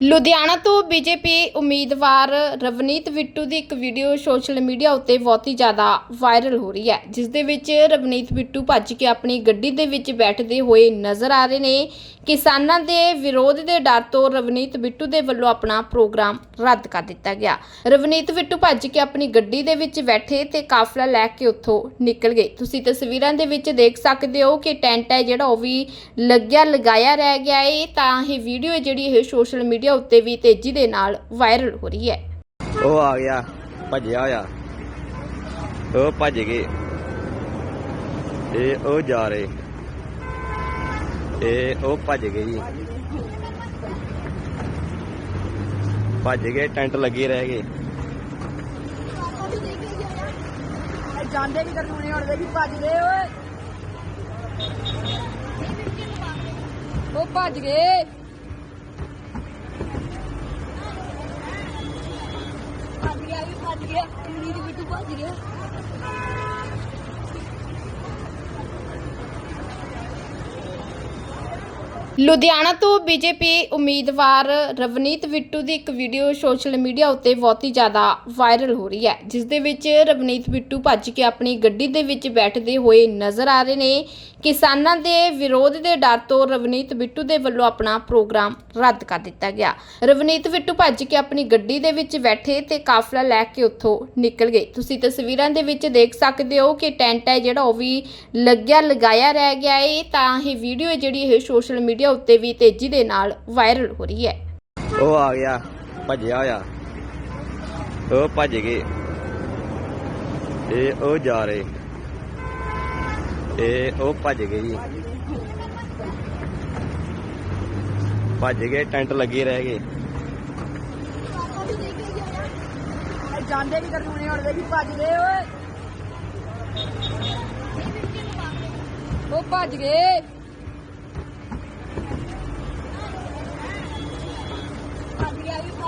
ਲੁਧਿਆਣਾ ਤੋਂ ਬੀਜੇਪੀ ਉਮੀਦਵਾਰ ਰਵਨੀਤ ਬਿੱਟੂ ਦੀ ਇੱਕ ਵੀਡੀਓ ਸੋਸ਼ਲ ਮੀਡੀਆ ਉੱਤੇ ਬਹੁਤ ਹੀ ਜ਼ਿਆਦਾ ਵਾਇਰਲ ਹੋ ਰਹੀ ਹੈ, ਜਿਸ ਦੇ ਵਿੱਚ ਰਵਨੀਤ ਬਿੱਟੂ ਭੱਜ ਕੇ ਆਪਣੀ ਗੱਡੀ ਦੇ ਵਿੱਚ ਬੈਠਦੇ ਹੋਏ ਨਜ਼ਰ ਆ ਰਹੇ ਨੇ। ਕਿਸਾਨਾਂ ਦੇ ਵਿਰੋਧ ਦੇ ਡਰ ਤੋਂ ਰਵਨੀਤ ਬਿੱਟੂ ਦੇ ਵੱਲੋਂ ਆਪਣਾ ਪ੍ਰੋਗਰਾਮ ਰੱਦ ਕਰ ਦਿੱਤਾ ਗਿਆ। ਰਵਨੀਤ ਬਿੱਟੂ ਭੱਜ ਕੇ ਆਪਣੀ ਗੱਡੀ ਦੇ ਵਿੱਚ ਬੈਠੇ ਤੇ ਕਾਫਲਾ ਲੈ ਕੇ ਉੱਥੋਂ ਨਿਕਲ ਗਏ। ਤੁਸੀਂ ਤਸਵੀਰਾਂ ਦੇ ਵਿੱਚ ਦੇਖ ਸਕਦੇ ਹੋ ਕਿ ਟੈਂਟ ਹੈ ਜਿਹੜਾ ਉਹ ਵੀ ਲੱਗਿਆ, ਲਗਾਇਆ ਰਹਿ ਗਿਆ ਹੈ ਤਾਂ ਇਹ ਵੀਡੀਓ ਹੈ ਜਿਹੜੀ ਇਹ ਸੋਸ਼ਲ ਮੀਡੀਆ ਉੱਤੇ ਵੀ ਤੇਜ਼ੀ ਦੇ ਨਾਲ ਵਾਇਰਲ ਹੋ ਰਹੀ ਹੈ। ਉਹ ਆ ਗਿਆ ਭੱਜਿਆ ਹੋਇਆ। ਉਹ ਭੱਜ ਗਏ। ਇਹ ਉਹ ਜਾ ਰਹੇ। ਇਹ ਉਹ ਭੱਜ ਗਏ ਜੀ। ਭੱਜ ਗਏ ਟੈਂਟ ਲੱਗੇ ਰਹਿ ਗਏ। ਜਾਂਦੇ ਵੀ ਕਰਨੂਨੇ ਹੁਣ ਵੇਖੀ ਭੱਜ ਗਏ ਓਏ। ਉਹ ਭੱਜ ਗਏ। ਭੱਜ ਗਿਆ ਵੀ ਭੱਜ ਗਿਆ ਇੰਨੀ ਦੀ ਬਿੱਟੂ ਭੱਜ ਗਿਆ ਲੁਧਿਆਣਾ ਤੋਂ ਬੀਜੇਪੀ ਉਮੀਦਵਾਰ ਰਵਨੀਤ ਬਿੱਟੂ ਦੀ ਇੱਕ ਵੀਡੀਓ ਸੋਸ਼ਲ ਮੀਡੀਆ ਉੱਤੇ ਬਹੁਤ ਹੀ ਜ਼ਿਆਦਾ ਵਾਇਰਲ ਹੋ ਰਹੀ ਹੈ, ਜਿਸ ਦੇ ਵਿੱਚ ਰਵਨੀਤ ਬਿੱਟੂ ਭੱਜ ਕੇ ਆਪਣੀ ਗੱਡੀ ਦੇ ਵਿੱਚ ਬੈਠਦੇ ਹੋਏ ਨਜ਼ਰ ਆ ਰਹੇ ਨੇ। ਕਿਸਾਨਾਂ ਦੇ ਵਿਰੋਧ ਦੇ ਡਰ ਤੋਂ ਰਵਨੀਤ ਬਿੱਟੂ ਦੇ ਵੱਲੋਂ ਆਪਣਾ ਪ੍ਰੋਗਰਾਮ ਰੱਦ ਕਰ ਦਿੱਤਾ ਗਿਆ। ਰਵਨੀਤ ਬਿੱਟੂ ਭੱਜ ਕੇ ਆਪਣੀ ਗੱਡੀ ਦੇ ਵਿੱਚ ਬੈਠੇ ਤੇ ਕਾਫਲਾ ਲੈ ਕੇ ਉੱਥੋਂ ਨਿਕਲ ਗਏ। ਤੁਸੀਂ ਤਸਵੀਰਾਂ ਦੇ ਵਿੱਚ ਦੇਖ ਸਕਦੇ ਹੋ ਕਿ ਟੈਂਟ ਹੈ ਜਿਹੜਾ ਉਹ ਵੀ ਲੱਗਿਆ, ਲਗਾਇਆ ਰਹਿ ਗਿਆ ਹੈ ਤਾਂ ਇਹ ਵੀਡੀਓ ਹੈ ਜਿਹੜੀ ਇਹ ਸੋਸ਼ਲ ਮੀਡੀਆ ਉੱਤੇ ਵੀ ਤੇਜ਼ੀ ਦੇ ਨਾਲ ਵਾਇਰਲ ਹੋ ਰਹੀ ਹੈ। ਉਹ ਆ ਗਿਆ ਭੱਜਿਆ ਹੋਇਆ। ਉਹ ਭੱਜ ਗਏ। ਇਹ ਉਹ ਜਾ ਰਹੇ। ਇਹ ਉਹ ਭੱਜ ਗਏ ਜੀ। ਭੱਜ ਗਏ ਟੈਂਟ ਲੱਗੇ ਰਹਿ ਗਏ। ਜਾਂਦੇ ਵੀ ਕਰਨੂਨੇ ਹੁਣ ਵੇਖੀ ਭੱਜ ਗਏ ਓਏ। ਉਹ ਭੱਜ ਗਏ।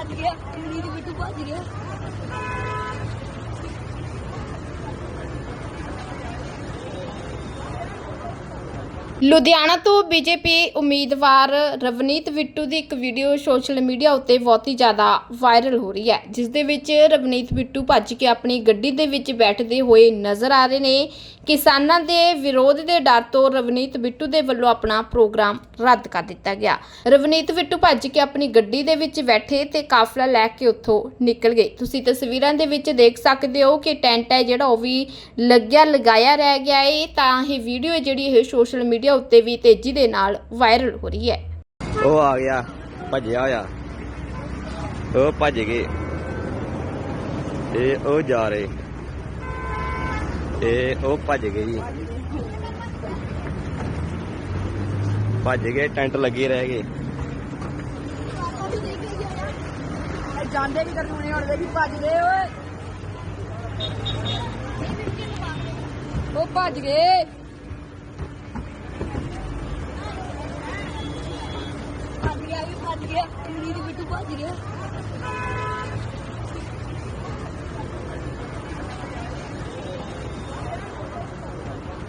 ਭੱਜ ਗਿਆ ਵੀ ਭੱਜ ਗਿਆ ਇੰਨੀ ਦੀ ਬਿੱਟੂ ਭੱਜ ਗਿਆ ਲੁਧਿਆਣਾ ਤੋਂ ਬੀਜੇਪੀ ਉਮੀਦਵਾਰ ਰਵਨੀਤ ਬਿੱਟੂ ਦੀ ਇੱਕ ਵੀਡੀਓ ਸੋਸ਼ਲ ਮੀਡੀਆ ਉੱਤੇ ਬਹੁਤ ਹੀ ਜ਼ਿਆਦਾ ਵਾਇਰਲ ਹੋ ਰਹੀ ਹੈ, ਜਿਸ ਦੇ ਵਿੱਚ ਰਵਨੀਤ ਬਿੱਟੂ ਭੱਜ ਕੇ ਆਪਣੀ ਗੱਡੀ ਦੇ ਵਿੱਚ ਬੈਠਦੇ ਹੋਏ ਨਜ਼ਰ ਆ ਰਹੇ ਨੇ। ਕਿਸਾਨਾਂ ਦੇ ਵਿਰੋਧ ਦੇ ਡਰ ਤੋਂ ਰਵਨੀਤ ਬਿੱਟੂ ਦੇ ਵੱਲੋਂ ਆਪਣਾ ਪ੍ਰੋਗਰਾਮ ਰੱਦ ਕਰ ਦਿੱਤਾ ਗਿਆ। ਰਵਨੀਤ ਬਿੱਟੂ ਭੱਜ ਕੇ ਆਪਣੀ ਗੱਡੀ ਦੇ ਵਿੱਚ ਬੈਠੇ ਤੇ ਕਾਫਲਾ ਲੈ ਕੇ ਉੱਥੋਂ ਨਿਕਲ ਗਏ। ਤੁਸੀਂ ਤਸਵੀਰਾਂ ਦੇ ਵਿੱਚ ਦੇਖ ਸਕਦੇ ਹੋ ਕਿ ਟੈਂਟ ਹੈ ਜਿਹੜਾ ਉਹ ਵੀ ਲੱਗਿਆ, ਲਗਾਇਆ ਰਹਿ ਗਿਆ ਹੈ ਤਾਂ ਇਹ ਵੀਡੀਓ ਹੈ ਜਿਹੜੀ ਇਹ ਸੋਸ਼ਲ ਮੀਡੀਆ ਉੱਤੇ ਵੀ ਤੇਜ਼ੀ ਦੇ ਨਾਲ ਵਾਇਰਲ ਹੋ ਰਹੀ ਹੈ। ਉਹ ਆ ਗਿਆ ਭੱਜਿਆ ਹੋਇਆ। ਉਹ ਭੱਜ ਗਏ। ਇਹ ਉਹ ਜਾ ਰਹੇ। ਇਹ ਉਹ ਭੱਜ ਗਏ ਜੀ। ਭੱਜ ਗਏ ਟੈਂਟ ਲੱਗੇ ਰਹਿ ਗਏ। ਜਾਂਦੇ ਵੀ ਕਰਨੂਨੇ ਹੁਣ ਵੇਖੀ ਭੱਜ ਗਏ ਓਏ। ਉਹ ਭੱਜ ਗਏ। ਭੱਜ ਗਿਆ ਵੀ ਭੱਜ ਗਿਆ ਇੰਨੀ ਦੀ ਬਿੱਟੂ ਭੱਜ ਗਿਆ